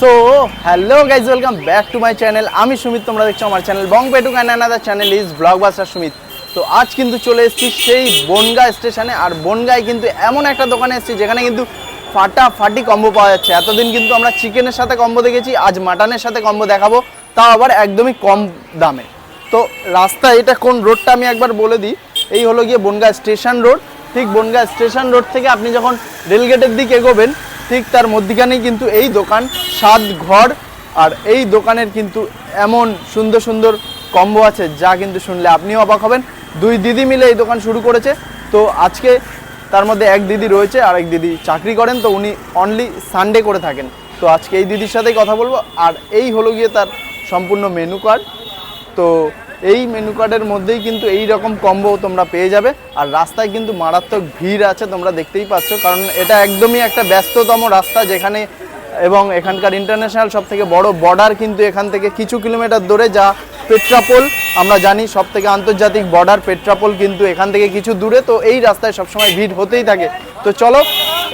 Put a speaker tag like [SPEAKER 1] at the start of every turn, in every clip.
[SPEAKER 1] So hello guys welcome back to my channel আমি সুমিত, তোমরা দেখছ আমার channel Bong and another channel is blogbuster Sumit তো আজ কিন্তু চলে এসেছি সেই বনগা স্টেশনে, আর বনগায় কিন্তু এমন একটা দোকানে এসেছি যেখানে কিন্তু ফাটাফাটি কম্বো পাওয়া যাচ্ছে। এতদিন কিন্তু আমরা চিকেনের সাথে কম্বো দেখেছি, আজ মাটনের সাথে কম্বো দেখাবো, তাও আবার একদমই কম দামে। তো রাস্তা এটা কোন রোডটা আমি একবার বলে দিই, এই হলো গিয়ে বনগা স্টেশন রোড ঠিক বনগা স্টেশন রোড থেকে আপনি যখন রেলগেটের দিকে এগোবেন ঠিক তার মধ্যখানেই কিন্তু এই দোকান, সাত ঘর, আর এই দোকানের কিন্তু এমন সুন্দর সুন্দর কম্বো আছে যা কিন্তু শুনলে আপনিও অবাক হবেন। দুই দিদি মিলে এই দোকান শুরু করেছে। তো আজকে তার মধ্যে এক দিদি রয়েছে আর এক দিদি চাকরি করেন, তো উনি অনলি সানডে করে থাকেন। তো আজকে এই দিদির সাথেই কথা বলব। আর এই হলো গিয়ে তার সম্পূর্ণ মেনু কার্ড তো এই মেনু কার্ডের মধ্যেই কিন্তু এই রকম কম্বো তোমরা পেয়ে যাবে। আর রাস্তায় কিন্তু মারাত্মক ভিড় আছে, তোমরা দেখতেই পাচ্ছ। কারণ এটা একদমই একটা ব্যস্ততম রাস্তা যেখানে এবং এখানকার ইন্টারন্যাশনাল সব থেকে বড় বর্ডার কিন্তু এখান থেকে কিছু কিলোমিটার দূরে, যা পেট্রাপোল আমরা জানি সব থেকে আন্তর্জাতিক বর্ডার পেট্রাপোল কিন্তু এখান থেকে কিছু দূরে। তো এই রাস্তায় সবসময় ভিড় হতেই থাকে। তো চলো,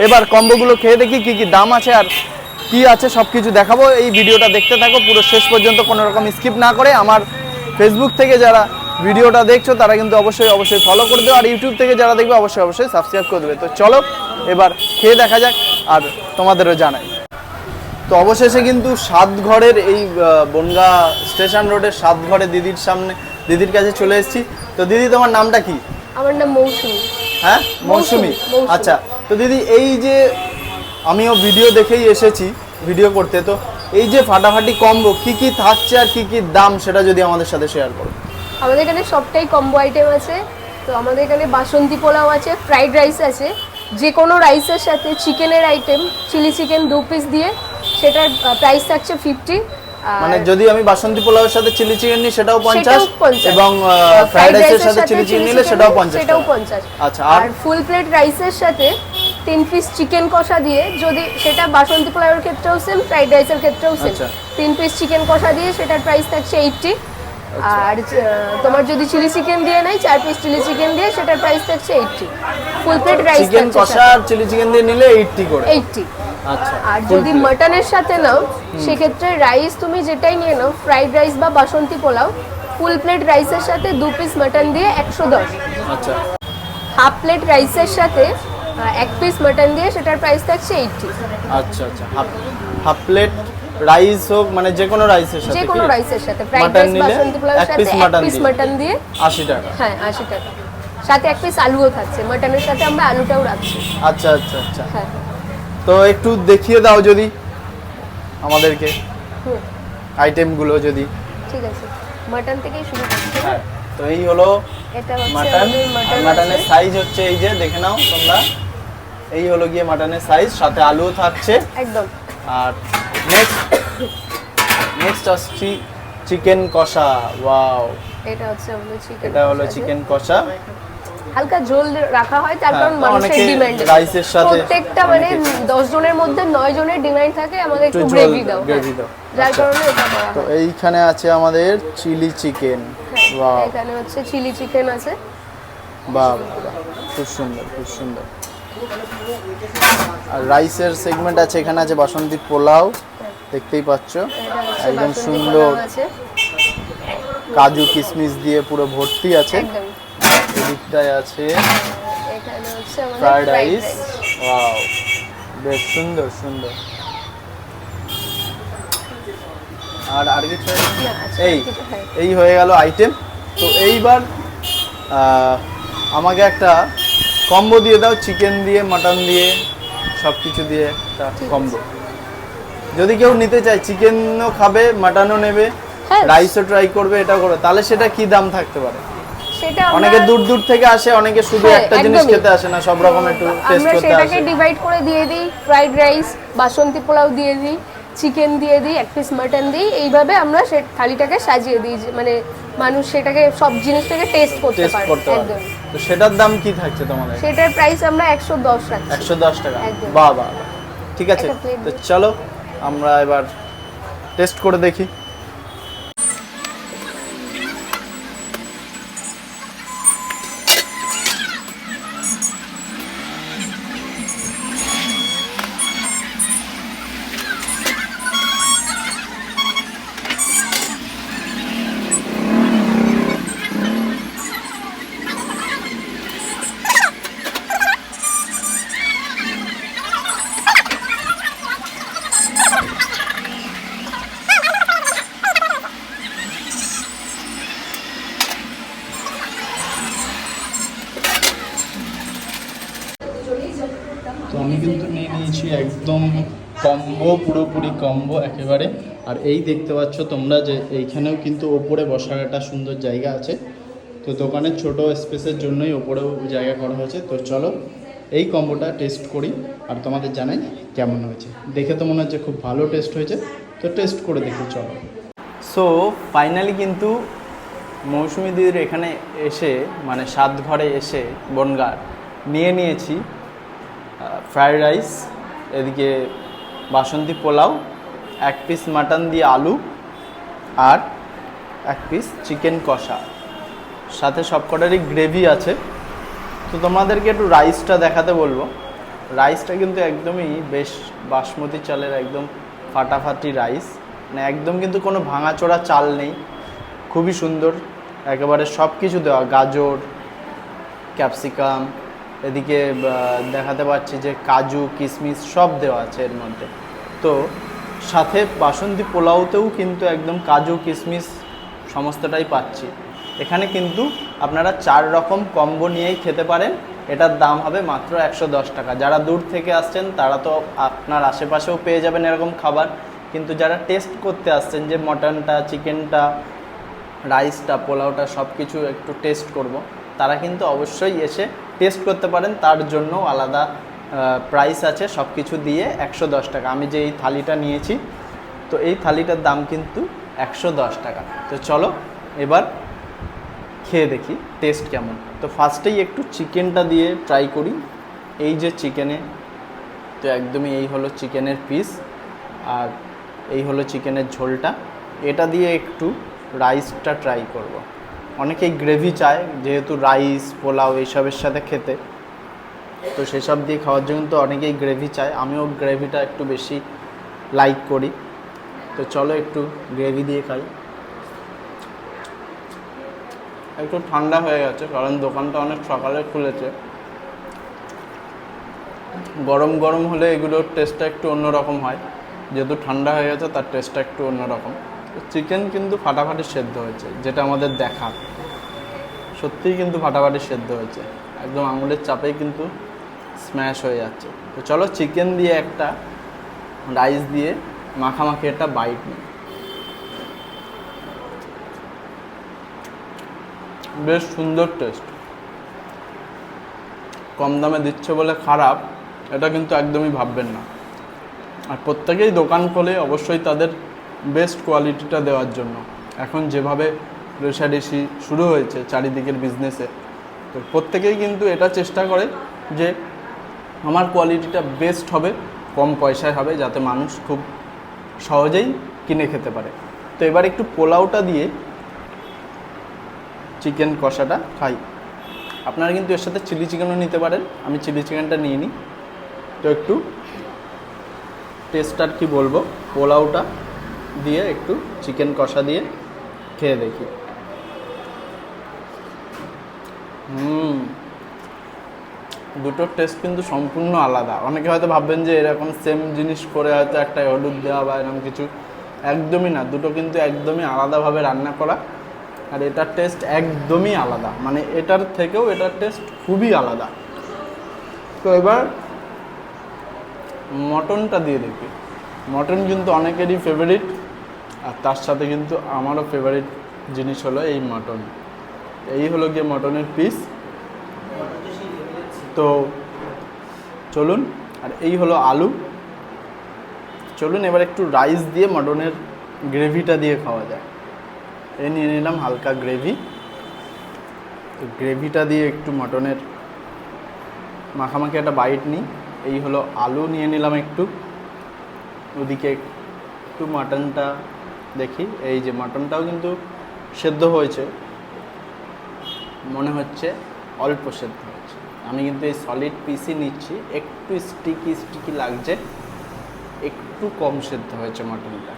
[SPEAKER 1] এবার কম্বোগুলো খেয়ে দেখি কি কি দাম আছে আর কি আছে সব কিছু দেখাবো। এই ভিডিওটা দেখতে থাকো, পুরো শেষ পর্যন্ত কোনো রকম স্কিপ না করে আমার ফেসবুক থেকে যারা ভিডিওটা দেখছ তারা কিন্তু অবশ্যই অবশ্যই ফলো করে দেবে আর ইউটিউব থেকে যারা দেখবে অবশ্যই অবশ্যই সাবস্ক্রাইব করে দেবে। তো চলো এবার খেয়ে দেখা যাক আর তোমাদেরও জানাই। তো অবশেষে কিন্তু সাত ঘরের এই বনগা স্টেশন রোডের সাত ঘরে দিদির সামনে দিদির কাছে চলে এসেছি। তো দিদি তোমার নামটা কি?
[SPEAKER 2] আমার নাম মৌসুমী।
[SPEAKER 1] হ্যাঁ? মৌসুমী। আচ্ছা তো দিদি এই যে আমিও ভিডিও দেখেই এসেছি ভিডিও করতে। তো এই যে ফাটাফাটি কম্বো কি কি থাকছে আর কি কি দাম সেটা যদি আমাদের সাথে শেয়ার করো।
[SPEAKER 2] আমাদের এখানে সবটাই কম্বো আইটেম আছে। তো আমাদের এখানে বাসন্তী পোলাও আছে ফ্রাইড রাইস আছে। যে কোনো রাইসের সাথে চিকেনের আইটেম চিলি চিকেন দু পিস দিয়ে সেটার প্রাইস থাকছে ফিফটি
[SPEAKER 1] মানে যদি আমি বাসন্তী পোলাওয়ের সাথে চিলি চিকেন নিই সেটাও পঞ্চাশ।
[SPEAKER 2] সেটাও 50
[SPEAKER 1] এবং ফ্রাইড রাইসের সাথে চিলি চিকেন নিলে সেটাও পঞ্চাশ
[SPEAKER 2] সেটাও
[SPEAKER 1] টাকা।
[SPEAKER 2] পঞ্চাশ।
[SPEAKER 1] আচ্ছা আর?
[SPEAKER 2] আর ফুল প্লেট রাইসের সাথে তিন পিস চিকেন কষা দিয়ে যদি সেটা বাসন্তী পোলাওয়ের ক্ষেত্রেও সেম ফ্রাইড রাইসের ক্ষেত্রেও সেম
[SPEAKER 1] আচ্ছা।
[SPEAKER 2] তিন পিস চিকেন কষা দিয়ে সেটার প্রাইস থাকছে এইটটি
[SPEAKER 1] আচ্ছা।
[SPEAKER 2] আর তোমার যদি চিলি চিকেন দিয়ে নেয় চার পিস চিলি চিকেন দিয়ে সেটার প্রাইস থাকছে eighty full plate rice
[SPEAKER 1] chicken kosha আর চিলি চিকেন দিয়ে নিলে এইটটি করে।
[SPEAKER 2] এইটটি
[SPEAKER 1] আচ্ছা
[SPEAKER 2] আর যদি মাটনের সাথে নাও সেক্ষেত্রে রাইস তুমি যেটাই নিয়ে নাও ফ্রাইড রাইস বা বাসন্তী পোলাও ফুল প্লেট রাইসের সাথে দু পিস মাটন দিয়ে একশো দশ।
[SPEAKER 1] আচ্ছা।
[SPEAKER 2] হাফ প্লেট রাইসের সাথে এক পিস মাটন দিয়ে সেটার প্রাইস থাকছে এইটটি
[SPEAKER 1] আচ্ছা আচ্ছা। হাফ হাফ প্লেট রাইস হোক মানে যে কোনো রাইসের সাথে
[SPEAKER 2] যে কোনো রাইসের সাথে। ফ্রাইড রাইস বাসন্তী পোলাওর
[SPEAKER 1] এক
[SPEAKER 2] সাথে এক পিস মাটন দিয়ে।
[SPEAKER 1] আশি টাকা।
[SPEAKER 2] হ্যাঁ আশি টাকা। সাথে এক পিস আলুও থাকছে। মাটনের সাথে আমরা আলুটাও রাখছি।
[SPEAKER 1] আচ্ছা আচ্ছা আচ্ছা।
[SPEAKER 2] হ্যাঁ।
[SPEAKER 1] তো একটু দেখিয়ে দাও যদি আমাদেরকে
[SPEAKER 2] হুম।
[SPEAKER 1] আইটেমগুলো যদি।
[SPEAKER 2] ঠিক আছে। মাটন থেকেই শুরু করছি।
[SPEAKER 1] হ্যাঁ তো এই হলো
[SPEAKER 2] এটা হচ্ছে
[SPEAKER 1] মাটন মাটনের সাইজ হচ্ছে এই যে দেখে নাও তোমরা। এই হলো গিয়ে মাটনের সাইজ সাথে আলুও থাকছে।
[SPEAKER 2] একদম।
[SPEAKER 1] আর নেক্সট নেক্সট আসছি চিকেন কষা। ওয়াও
[SPEAKER 2] এটা হচ্ছে আমাদের চিকেন
[SPEAKER 1] এটা হলো চিকেন কষা।
[SPEAKER 2] হালকা ঝোল রাখা হয় তার
[SPEAKER 1] হ্যাঁ,
[SPEAKER 2] কারণ মানুষের ডিমান্ড
[SPEAKER 1] রাইসের সাথে
[SPEAKER 2] প্রত্যেকটা মানে
[SPEAKER 1] অনেকে-
[SPEAKER 2] দশ জনের মধ্যে নয় জনের ডিমান্ড থাকে আমাদের
[SPEAKER 1] একটু
[SPEAKER 2] গ্রেভি দাও
[SPEAKER 1] গ্রেভি
[SPEAKER 2] হ্যাঁ।
[SPEAKER 1] দাও।
[SPEAKER 2] যার
[SPEAKER 1] আচ্ছা।
[SPEAKER 2] কারণে এটা করা
[SPEAKER 1] তো এইখানে আছে আমাদের চিলি চিকেন ওয়াও
[SPEAKER 2] এখানে হচ্ছে চিলি চিকেন আছে।
[SPEAKER 1] বাহ, বাহ। খুব সুন্দর খুব সুন্দর। আর রাইসের সেগমেন্ট আছে, এখানে আছে বাসন্তী পোলাও, দেখতেই পাচ্ছ। একদম সুন্দর কাজু কিশমিশ দিয়ে পুরো ভর্তি আছে। এদিকটায় আছে ফ্রাইড রাইস ওয়াও বেশ সুন্দর সুন্দর। আর আর কিছু এই। এই হয়ে গেল আইটেম তো এইবার আমাকে একটা কম্বো দিয়ে দাও চিকেন দিয়ে মাটন দিয়ে সব কিছু দিয়ে একটা কম্বো যদি কেউ নিতে চায় চিকেনও খাবে মাটনও নেবে
[SPEAKER 2] হ্যাঁ।
[SPEAKER 1] রাইসও ট্রাই করবে এটা করবে। তাহলে সেটা কি দাম থাকতে পারে?
[SPEAKER 2] সেটা
[SPEAKER 1] অনেকে দূর দূর থেকে আসে অনেকে শুধু
[SPEAKER 2] হ্যাঁ,
[SPEAKER 1] একটা জিনিস খেতে আসে না সব রকম একটু টেস্ট করতে আসে।
[SPEAKER 2] আমরা সেটাকে ডিভাইড করে দিয়ে দিই ফ্রাইড রাইস বাসন্তী পোলাও দিয়ে দিই। চিকেন দিয়ে দিই এক পিস মাটন দিই এইভাবে আমরা সে থালিটাকে সাজিয়ে দিই মানে মানুষ সেটাকে সব জিনিসটাকে টেস্ট করতে পারে একদম।
[SPEAKER 1] তো সেটার দাম কি থাকছে তোমাদের?
[SPEAKER 2] সেটার প্রাইস আমরা একশো দশ রাখছি।
[SPEAKER 1] একশো দশ টাকা। বাহ বাহ বাহ। ঠিক আছে তো চলো আমরা এবার টেস্ট করে দেখি। কম্বো পুরোপুরি কম্বো একেবারে। আর এই দেখতে পাচ্ছ তোমরা যে এইখানেও কিন্তু ওপরে বসার একটা সুন্দর জায়গা আছে। তো দোকানের ছোট স্পেসের জন্যই ওপরেও জায়গা করা হয়েছে। তো চলো এই কম্বোটা টেস্ট করি আর তোমাদের জানাই কেমন হয়েছে। দেখে তো মনে হচ্ছে খুব ভালো টেস্ট হয়েছে। তো টেস্ট করে দেখি, চলো। সো ফাইনালি কিন্তু মৌসুমি দিদির এখানে এসে মানে সাত ঘরে এসে বনগার নিয়ে নিয়েছি ফ্রায়েড রাইস এদিকে বাসন্তী পোলাও, এক পিস মাটন দিয়ে আলু আর এক পিস চিকেন কষা। সাথে সবকটারই গ্রেভি আছে। তো তোমাদেরকে একটু রাইসটা দেখাতে বলব। রাইসটা কিন্তু একদমই বেশ বাসমতি চালের একদম ফাটাফাটি রাইস মানে একদম কিন্তু কোনো ভাঙাচোরা চাল নেই। খুবই সুন্দর। একেবারে সব কিছু দেওয়া। গাজর ক্যাপসিকাম এদিকে দেখাতে পাচ্ছি যে কাজু কিশমিশ সব দেওয়া আছে এর মধ্যে। তো সাথে বাসন্তী পোলাওতেও কিন্তু একদম কাজু কিশমিশ সমস্তটাই পাচ্ছি। এখানে কিন্তু আপনারা চার রকম কম্বো নিয়েই খেতে পারেন। এটার দাম হবে মাত্র একশো দশ টাকা। যারা দূর থেকে আসছেন, তারা তো আপনার আশেপাশেও পেয়ে যাবেন এরকম খাবার। কিন্তু যারা টেস্ট করতে আসছেন যে মটনটা, চিকেনটা রাইসটা পোলাওটা সব কিছু একটু টেস্ট করব, তারা কিন্তু অবশ্যই এসে টেস্ট করতে পারেন, তার জন্য আলাদা প্রাইস আছে সব কিছু দিয়ে একশো দশ টাকা। আমি যে এই থালিটা নিয়েছি, তো এই থালিটার দাম কিন্তু একশো দশ টাকা। তো চলো, এবার খেয়ে দেখি টেস্ট কেমন। তো ফার্স্টেই একটু চিকেনটা দিয়ে ট্রাই করি। এই যে চিকেনে তো একদমই এই হলো চিকেনের পিস আর এই হলো চিকেনের ঝোলটা। এটা দিয়ে একটু রাইসটা ট্রাই করব। অনেকেই গ্রেভি চায়, যেহেতু রাইস পোলাও এইসবের সাথে খেতে। তো সেসব দিয়ে খাওয়ার জন্য তো অনেকেই গ্রেভি চায়। আমিও গ্রেভিটা একটু বেশি লাইক করি। তো চলো একটু গ্রেভি দিয়ে খাই। একটু ঠান্ডা হয়ে গেছে, কারণ দোকানটা অনেক সকালে খুলেছে। গরম গরম হলে এগুলোর টেস্টটা একটু অন্যরকম হয়। যেহেতু ঠান্ডা হয়ে গেছে, তার টেস্টটা একটু অন্যরকম। চিকেন কিন্তু ফাটাফাটি সেদ্ধ হয়েছে, যেটা আমাদের দেখা সত্যিই কিন্তু ফাটাফাটি সেদ্ধ হয়েছে। একদম আঙুলের চাপেই কিন্তু স্ম্যাশ হয়ে যাচ্ছে। তো চলো চিকেন দিয়ে একটা রাইস দিয়ে মাখামাখি একটা বাইট নিই। বেশ সুন্দর টেস্ট কম দামে দিচ্ছে বলে খারাপ, এটা কিন্তু একদমই ভাববেন না। আর প্রত্যেকেই দোকান খোলে, অবশ্যই তাদের বেস্ট কোয়ালিটিটা দেওয়ার জন্য। এখন যেভাবে রেশারেশি শুরু হয়েছে চারিদিকের বিজনেসে তো প্রত্যেকেই কিন্তু এটা চেষ্টা করে যে আমার কোয়ালিটিটা বেস্ট হবে, কম পয়সায় হবে, যাতে মানুষ খুব সহজেই কিনে খেতে পারে। তো এবার একটু পোলাওটা দিয়ে চিকেন কষাটা খাই। আপনারা কিন্তু এর সাথে চিলি চিকেনও নিতে পারেন, আমি চিলি চিকেনটা নিয়ে নিই তো একটু টেস্ট আর কি বলব, পোলাওটা দিয়ে একটু চিকেন কষা দিয়ে খেয়ে দেখি। হুম। দুটোর টেস্ট কিন্তু সম্পূর্ণ আলাদা। অনেকে হয়তো ভাববেন যে এরকম সেম জিনিস করে হয়তো একটা হলুদ দেওয়া বা এরকম কিছু একদমই না। দুটো কিন্তু একদমই আলাদাভাবে রান্না করা। আর এটার টেস্ট একদমই আলাদা। মানে এটার থেকেও এটার টেস্ট খুবই আলাদা। তো এবার মটনটা দিয়ে দেখি। মটন কিন্তু অনেকেরই ফেভারিট আর তার সাথে কিন্তু আমারও ফেভারিট জিনিস হলো এই মটন এই হলো গিয়ে মটনের পিস তো চলুন, আর এই হলো আলু। চলুন, এবার একটু রাইস দিয়ে মটনের গ্রেভিটা দিয়ে খাওয়া যায় এই নিয়ে নিলাম হালকা গ্রেভি তো গ্রেভিটা দিয়ে একটু মটনের মাখামাখি একটা বাইট নিই। এই হলো আলু, নিয়ে নিলাম একটু। ওদিকে একটু মাটনটা দেখি। এই যে মাটনটাও কিন্তু সেদ্ধ হয়েছে। মনে হচ্ছে অল্প সেদ্ধ হয়েছে। আমি কিন্তু এই সলিড পিসই নিচ্ছি। একটু স্টিকি স্টিকি লাগছে। একটু কম সেদ্ধ হয়েছে মাটনটা।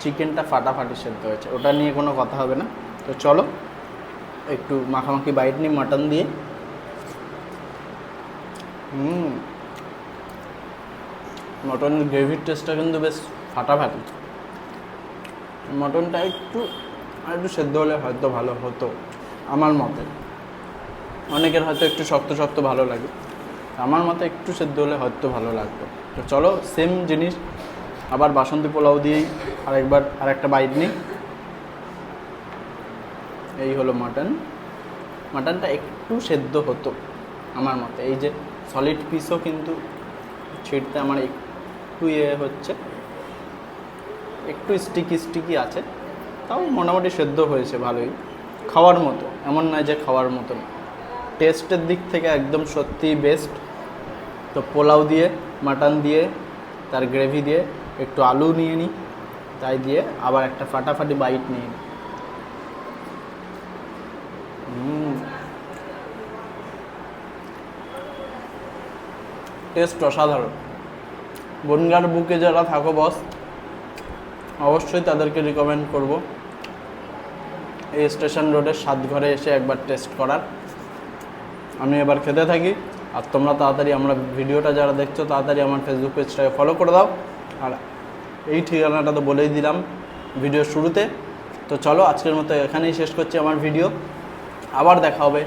[SPEAKER 1] চিকেনটা ফাটাফাটি সেদ্ধ হয়েছে। ওটা নিয়ে কোনো কথা হবে না। তো চলো, একটু মাখামাখি বাইট নিই মাটন দিয়ে। হুম। মটনের গ্রেভির টেস্টটা কিন্তু বেশ ফাটাফাটি। মটনটা একটু আর একটু সেদ্ধ হলে হয়তো ভালো হতো, আমার মতে। অনেকের হয়তো একটু শক্ত শক্ত ভালো লাগে, আমার মতে একটু সেদ্ধ হলে হয়তো ভালো লাগতো। তো চলো সেম জিনিস, আবার বাসন্তী পোলাও দিয়েই আরেকবার, আরেকটা বাইট নিই। এই হলো মাটন মাটনটা একটু সেদ্ধ হতো, আমার মতে। এই যে সলিড পিসও কিন্তু ছিঁড়তে আমার একটু ইয়ে হচ্ছে। একটু স্টিকি স্টিকি আছে। তাও মোটামুটি সেদ্ধ হয়েছে ভালোই। খাওয়ার মতো, এমন নয় যে খাওয়ার মতো না। টেস্টের দিক থেকে একদম সত্যিই বেস্ট তো পোলাও দিয়ে মাটন দিয়ে, তার গ্রেভি দিয়ে একটু আলু নিয়ে নিই তাই দিয়ে আবার একটা ফাটাফাটি বাইট নিয়ে নিই টেস্ট অসাধারণ। বনগার বুকে যারা থাকো বস অবশ্যই তাদেরকে রিকমেন্ড করব। এই স্টেশন রোডের সাত ঘরে এসে একবার টেস্ট করার। আমি এবার খেতে থাকি। আর তোমরা তাড়াতাড়ি আমরা ভিডিওটা যারা দেখছ, তাড়াতাড়ি আমার ফেসবুক পেজটাকে ফলো করে দাও। আর এই ঠিকানাটা তো বলেই দিলাম ভিডিওর শুরুতে। তো চলো, আজকের মতো এখানেই শেষ করছি আমার ভিডিও আবার দেখা হবে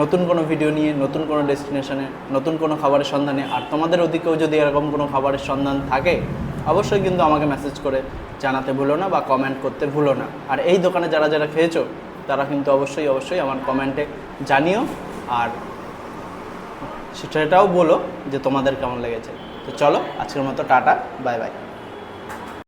[SPEAKER 1] নতুন কোনো ভিডিও নিয়ে, নতুন কোনো ডেস্টিনেশনে নতুন কোনো খাবারের সন্ধানে। আর তোমাদের ওদিকেও যদি এরকম কোনো খাবারের সন্ধান থাকে অবশ্যই কিন্তু আমাকে মেসেজ করে জানাতে ভুলো না বা কমেন্ট করতে ভুলো না। আর এই দোকানে যারা যারা খেয়েছো, তারা কিন্তু অবশ্যই অবশ্যই আমার কমেন্টে জানিও। আর সেটাও বলো যে তোমাদের কেমন লেগেছে। তো চলো, আজকের মতো টাটা বাই বাই